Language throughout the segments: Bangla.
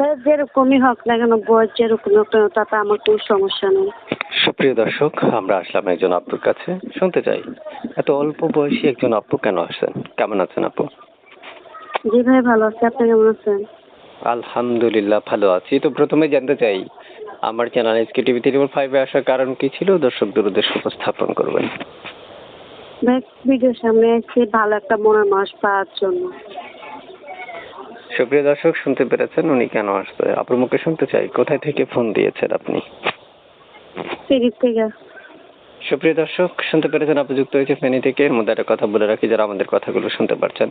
হ্যাঁ যেরকমই হোক না কেন বয়স যেরকম হোক না কেন তাতে আমার কোনো সমস্যা নেই। সুপ্রিয় দর্শক আমরা আসলাম একজন আপুর কাছে। শুনতে চাই এত অল্প বয়সী একজন আপু কেন আসছেন? কেমন আছেন আপু জি ভাই ভালো আছি। আপনি কেমন আছেন? আলহামদুলিল্লাহ ভালো আছি। তো প্রথমে জানতে চাই আমার চ্যানেল এসকে টিভি থ্রি ফাইভে আসার কারণ কি ছিল? দর্শক উদ্দেশ্যে উপস্থাপন করবেন। ভিডিওর সামনে এসেছি ভালো একটা মনের মাস পাওয়ার জন্য। সুপ্রিয় দর্শক শুনতে পেরেছেন উনি কেন আসছে আপুর মুখে শুনতে চাই। কোথায় থেকে ফোন দিয়েছেন আপনি? থেকে। সুপ্রিয় দর্শক শুনতে পেরেছেন আপনি যুক্ত হয়েছে ফেনী থেকে। এর মধ্যে একটা কথা বলে রাখি যারা আমাদের কথাগুলো শুনতে পারছেন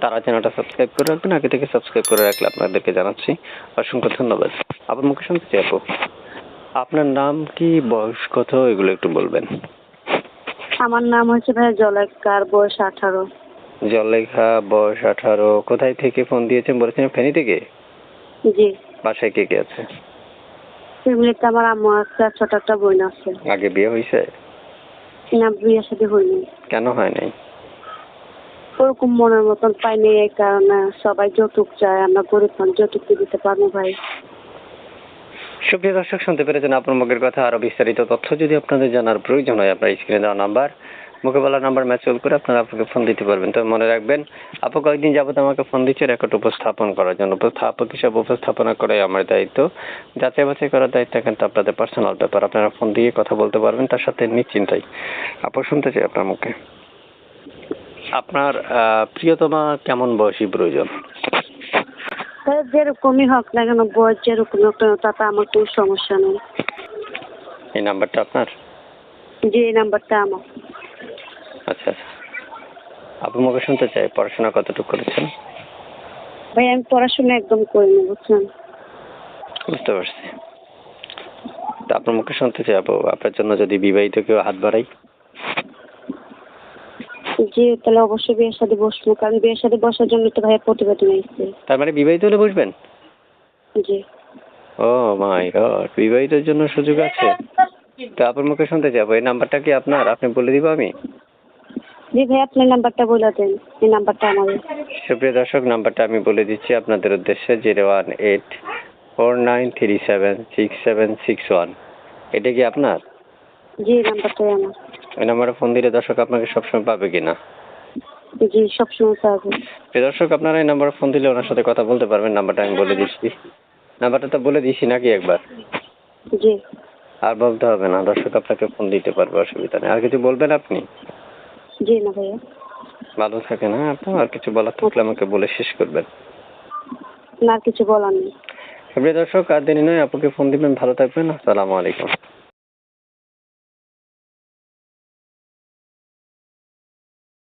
তারা চ্যানেলটা সাবস্ক্রাইব করে রাখবেন। আগে থেকে সাবস্ক্রাইব করে রাখলে আপনাদেরকে জানাচ্ছি। অসংখ্য ধন্যবাদ। আপনার মুখে শুনতে চাই আপু। আপনার নাম কি বয়স কত এগুলো একটু বলবেন। আমার নাম হচ্ছে ভাই জলাইকার বয়স আঠারো। জলেখা বয়স আঠারো। কোথায় থেকে ফোন দিয়েছেন বলেছেন ফেনী থেকে? জি। বাসায় কে কে আছে? ফ্যামিলিতে আমার আম্মু আছে আর ছোট একটা বোন আছে। আগে বিয়ে হয়েছে? না বিয়ের সাথে হয়নি। কেন হয় নাই? ওরকম মনের মতন পাইনি এই কারণে সবাই যৌতুক চায় আমরা গরিব মানুষ যৌতুক দিতে পারব ভাই। সুপ্রিয় দর্শক শুনতে পেরেছেন আপনার মুখের কথা। আরও বিস্তারিত তথ্য যদি আপনাদের জানার প্রয়োজন হয় আপনার স্ক্রিনে দেওয়া নাম্বার মুখে বলা নাম্বার ম্যাচুয়াল করে আপনারা আপনাকে ফোন দিতে পারবেন। তবে মনে রাখবেন আপু কয়েকদিন যাবত আমাকে ফোন দিচ্ছে রেকর্ড উপস্থাপন করার জন্য। উপস্থাপক হিসাবে উপস্থাপনা করাই আমার দায়িত্ব। যাচাই বাছাই করার দায়িত্ব কিন্তু আপনাদের পার্সোনাল ব্যাপার। আপনারা ফোন দিয়ে কথা বলতে পারবেন তার সাথে নিশ্চিন্তাই। আপু শুনতে চাই আপনার মুখে। আপনার প্রিয়তমা কেমন বয়সী প্রয়োজন? যেরকমই হোক না কেন বয়স যেরকম হোক তাতে আমার কোনো সমস্যা নেই। এই নাম্বারটা আপনার? জি এই নাম্বারটা আমার। আচ্ছা আচ্ছা। আপু শুনতে চাই পড়াশোনা কতটুকু করেছেন? ভাই আমি পড়াশোনা একদম করিনি বুঝছেন? বুঝতে পারছি। তা আপনার মুখে শুনতে চাই আপু। আপনার জন্য যদি বিবাহিত কেউ হাত বাড়াই জি তাহলে অবশ্যই বিয়ের সাথে বসবো কারণ বিয়ের সাথে বসার জন্য তো ভাইয়া প্রতিবাদী নিয়েছে তার মানে বিবাহিত হলে বুঝবেন জি। ও মাই গড বিবাহিতের জন্য সুযোগ আছে। তো আপনার মুখে শুনতে চাবো এই নাম্বারটা কি আপনার? আপনি বলে দিব আমি? জি ভাই আপনি নাম্বারটা বলে দেন এই নাম্বারটা আমাদের সুপ্রিয় দর্শক নাম্বারটা আমি বলে দিচ্ছি আপনাদের উদ্দেশ্যে zero one eight four nine three seven six seven six one. এটা কি আপনার? জি নাম্বারটাই আমার। ওই নাম্বারে ফোন দিলে দর্শক আপনাকে সবসময় পাবে কিনা? জি সবসময় পাবো। প্রিয় দর্শক আপনারা এই নাম্বারে ফোন দিলে ওনার সাথে কথা বলতে পারবেন নাম্বারটা আমি বলে দিচ্ছি। নাম্বারটা তো বলে দিয়েছি নাকি একবার? জি। আর বলতে হবে না দর্শক আপনাকে ফোন দিতে পারবে অসুবিধা নেই। আর কিছু বলবেন আপনি? জি না ভাইয়া। ভালো থাকেন হ্যাঁ আপনার আর কিছু বলার থাকলে আমাকে বলে শেষ করবেন। না কিছু বলার নেই। প্রিয় দর্শক আর দেরি নয় আপনাকে ফোন দিবেন। ভালো থাকবেন। আসসালামু আলাইকুম।